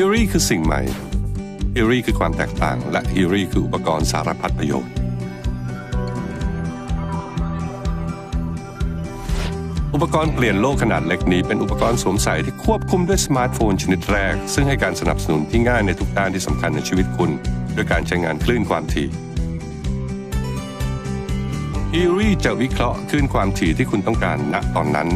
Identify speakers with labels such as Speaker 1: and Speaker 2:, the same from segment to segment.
Speaker 1: ฮิรี่คือสิ่งใหม่ฮิรี่คือความแตกต่าง และฮิรี่คืออุปกรณ์สารพัดประโยชน์ อุปกรณ์เปลี่ยนโลกขนาดเล็กนี้เป็นอุปกรณ์สวมใส่ที่ควบคุมด้วยสมาร์ทโฟนชนิดแรก ซึ่งให้การสนับสนุนที่ง่ายในทุกด้านที่สำคัญในชีวิตคุณด้วยการใช้งานคลื่นความถี่อีรี่จะวิเคราะห์คลื่นความถี่ที่คุณต้องการณตอนนั้น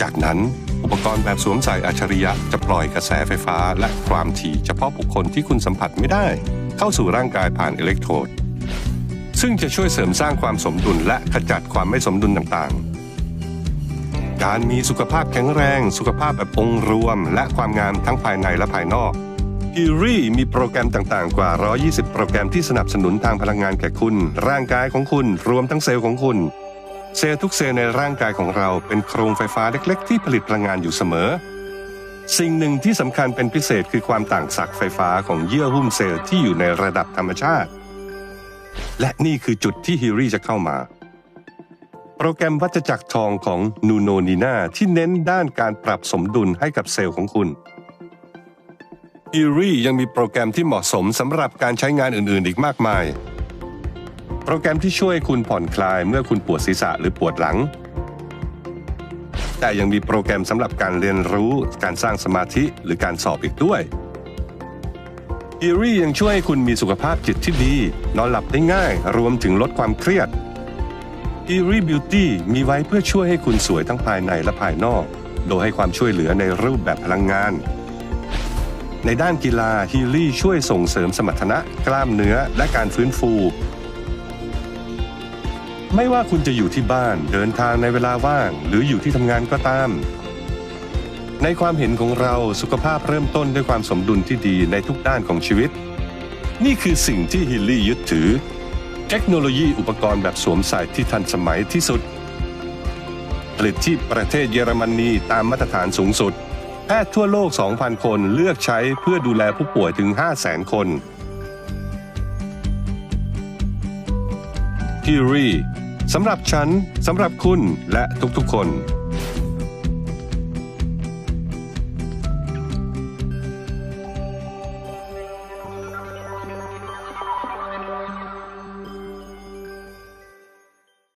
Speaker 1: จากนั้น อุปกรณ์แบบสวมใส่อัจฉริยะจะปล่อยกระแสไฟฟ้า และความถี่เฉพาะบุคคลที่คุณสัมผัสไม่ได้ เข้าสู่ร่างกายผ่านอิเล็กโทรด ซึ่งจะช่วยเสริมสร้างความสมดุลและขจัดความไม่สมดุลต่างๆ การมีสุขภาพแข็งแรง สุขภาพแบบองค์รวม และความงามทั้งภายในและภายนอกอีรีมีโปรแกรมต่างๆ กว่า 120 โปรแกรมที่สนับสนุนทางพลังงานแก่คุณ ร่างกายของคุณ รวมทั้งเซลล์ของคุณ เซลล์ทุกเซลล์ในร่างกายของเราเป็นโครงไฟฟ้าเล็ก ๆ ที่ผลิตพลังงานอยู่เสมอ สิ่งหนึ่งที่สำคัญเป็นพิเศษคือความต่างศักย์ไฟฟ้าของเยื่อหุ้มเซลล์ที่อยู่ในระดับธรรมชาติ และนี่คือจุดที่ฮิรี่จะเข้ามา โปรแกรมวัฏจักรทองของนูโนนีนาที่เน้นด้านการปรับสมดุลให้กับเซลล์ของคุณอีรียังมีโปรแกรมที่เหมาะสมสำหรับการใช้งานอื่น ๆ อีกมากมาย โปรแกรมที่ช่วยคุณผ่อนคลายเมื่อคุณปวดศีรษะหรือปวดหลัง แต่ยังมีโปรแกรมสำหรับการเรียนรู้ การสร้างสมาธิหรือการสอบอีกด้วยอีรี่ยังช่วยให้คุณมีสุขภาพจิตที่ดี นอนหลับได้ง่าย รวมถึงลดความเครียด e r i Beauty มีไว้เพื่อช่วยให้คุณสวยทั้งภายในและภายนอก โดยให้ความช่วยเหลือในรูปแบบพลังงาน ในด้านกีฬาฮีลี่ช่วยส่งเสริมสมรรถนะ กล้ามเนื้อและการฟื้นฟู ไม่ว่าคุณจะอยู่ที่บ้านเดินทางในเวลาว่าง หรืออยู่ที่ทำงานก็ตาม ในความเห็นของเราสุขภาพเริ่มต้นด้วยความสมดุลที่ดีในทุกด้านของชีวิต นี่คือสิ่งที่ฮิลลี่ยึดถือ เทคโนโลยีอุปกรณ์แบบสวมใส่ที่ทันสมัยที่สุด ผลิตที่ประเทศเยอรมนีตามมาตรฐานสูงสุด แพทย์ทั่วโลก 2,000 คนเลือกใช้เพื่อดูแลผู้ป่วยถึง 500,000 คนฮิรี่ สำหรับฉันสำหรับคุณและทุกๆคน